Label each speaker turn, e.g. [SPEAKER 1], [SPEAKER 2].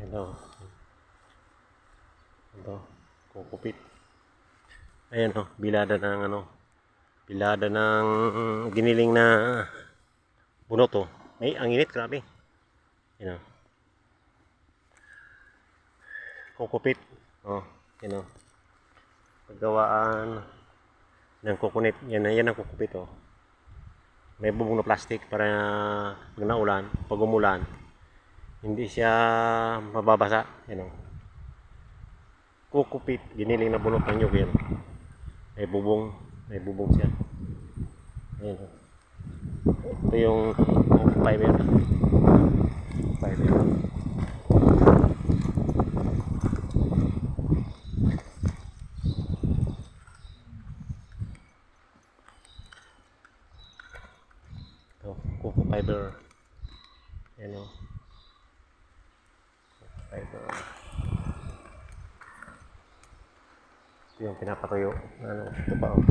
[SPEAKER 1] Ito. Ito. Kukupit. Ayan o. Bilada ng ano. Bilada ng giniling na bunot o. Ay, ang init. Grabe. Ayan o. Kukupit. O. Ayan o. Paggawaan ng kukunit. Yan, yan ang kukupit o. May bubong na plastic para pag naulan, pag umulan, hindi siya mababasa. Yan o. Kukupit, giniling na bunot ng nyug yan. May bubong, may bubong siya. Ayan o. Ito yung fiber. Fiber. Ito, kuko fiber. Ayan o. Fiber. Ito yung pinapatuyo. Ano, ito pa o.